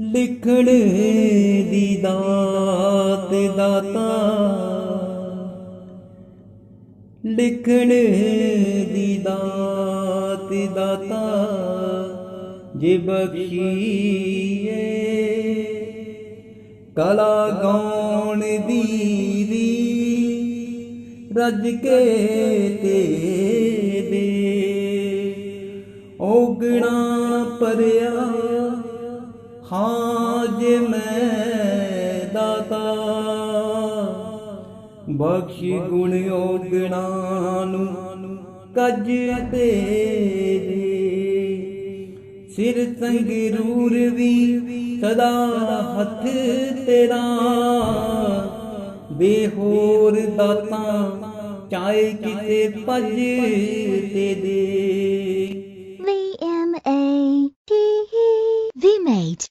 ਲਿਖਣ ਦੀ ਦਾਤ ਦਾਤਾ। ਲਿਖਣ ਦੀ ਦਾਤ ਦਾਤਾ, ਜੇ ਬਖਸ਼ੀਏ। ਕਲਾ ਗਾਉਣ ਦੀ ਦੀ ਰੱਜ ਕੇ ਤੇ ਦੇ। ਔਗਣਾ ਪਰਿਆ ਹਾਂ ਜੇ ਮੈਂ ਦਾਤਾ ਬਖਸ਼ ਗੁਣ ਔਗਣਾ ਨੂੰ ਕੱਜ ਤੇ ਦੇ ਸਿਰ ਸੰਗਰੂਰ ਵੀ ਸਦਾ ਹੱਥ ਤੇਰਾ ਬੇਹੋਰ ਦਾਤਾ ਚਾਹੇ ਕਿਤੇ ਭਜ ਤੇ ਦੇ V M A T E V mate